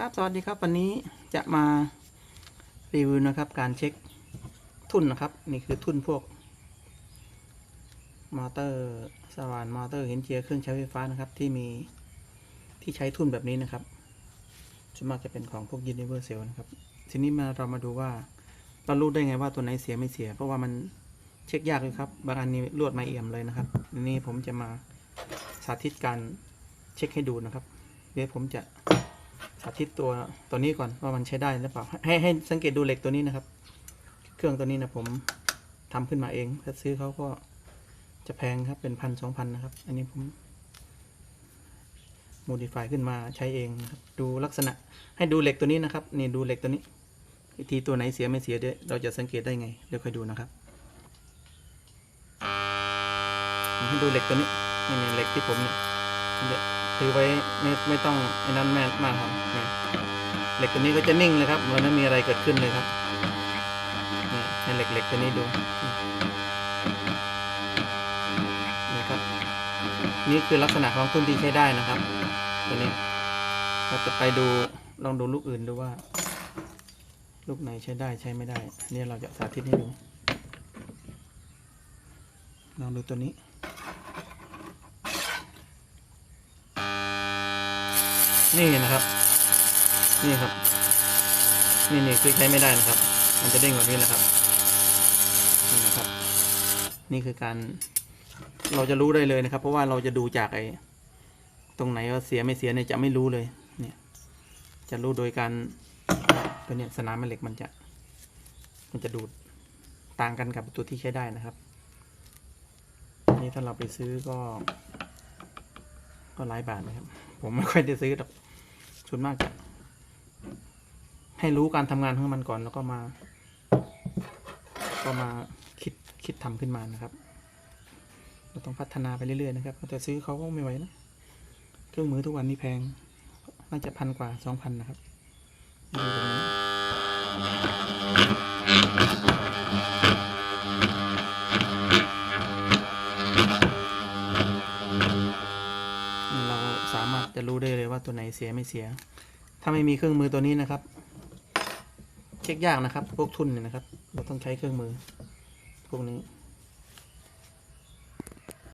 ครับสวัสดีครับวันนี้จะมารีวิวนะครับ การเช็คทุ่นนะครับ นี่คือทุ่นพวก มอเตอร์สว่านมอเตอร์เห็นเจียร์เครื่องใช้ไฟฟ้านะครับ ที่มีที่ใช้ทุ่นแบบนี้นะครับส่วนมากจะเป็นของพวก Universal นะครับ ทีนี้มาเรามาดูว่าเรารู้ได้ไงว่าตัวไหนเสียไม่เสีย เพราะว่ามันเช็คยากเลยครับ บางอันนี้ลวดไม่เอี่ยมเลยนะครับทีนี้ผมจะมาสาธิตการเช็คให้ดูนะครับ เดี๋ยวผมจะ สาธิตตัวตัวนี้ก่อนว่ามันใช้ได้หรือเปล่าให้ให้สังเกตดูเหล็กตัวนี้นะครับ เครื่องตัวนี้นะผมทำขึ้นมาเองถ้าซื้อเขาก็จะแพงครับเป็นพันสองพันนะครับ อันนี้ผมโมดิฟายขึ้นมาใช้เองนะครับดูลักษณะให้ดูเหล็กตัวนี้นะครับนี่ดูเหล็กตัวนี้วิธีตัวไหนเสียไม่เสียเดยเราจะสังเกตได้ไงเดี๋ยวค่อยดูนะครับให้ดูเหล็กตัวนี้นี่เหล็กที่ผมเนี่ย ถือไว้ไม่ไม่ต้องไอ้นั้นแม่นมากครับนี่เหล็กตัวนี้ก็จะนิ่งเลยครับเมือนไม่มีอะไรเกิดขึ้นเลยครับนี่ให้เหล็กเหล็กตัวนี้ดูนี่ครับ นี่คือลักษณะของตุ้นที่ใช้ได้นะครับ ตัวนี้ เราจะไปดูลองดูลูกอื่นดูว่า ลูกไหนใช้ได้ใช้ไม่ได้เนี่ยเราจะสาธิตให้ดูลองดูตัวนี้ นี่นะครับ นี่ครับ นี่นี่คือใช้ไม่ได้นะครับ มันจะเด้งแบบนี้แหละครับนี่นะครับ นี่คือการ เราจะรู้ได้เลยนะครับ เพราะว่าเราจะดูจากไอ้ตรงไหนว่าเสียไม่เสียเนี่ยจะไม่รู้เลย เนี่ย จะรู้โดยการตัวเนี้ยสนามแม่เหล็กมันจะ มันจะดูดต่างกันกับตัวที่ใช้ได้นะครับนี่ถ้าเราไปซื้อก็ ก็หลายบาทนะครับ ผมไม่ค่อยได้ซื้อหรอก ส่วนมากจะ ให้รู้การทำงานของมันก่อนแล้วก็มา ก็มาคิดคิดทำขึ้นมานะครับ เราต้องพัฒนาไปเรื่อยๆนะครับแต่ซื้อเขาก็ไม่ไหวนะเครื่องมือทุกวันนี้แพง น่าจะพันกว่าสองพันนะครับ จะรู้ได้เลยว่าตัวไหนเสียไม่เสีย ถ้าไม่มีเครื่องมือตัวนี้นะครับ เช็คยากนะครับ พวกทุนเนี่ยนะครับ เราต้องใช้เครื่องมือ พวกนี้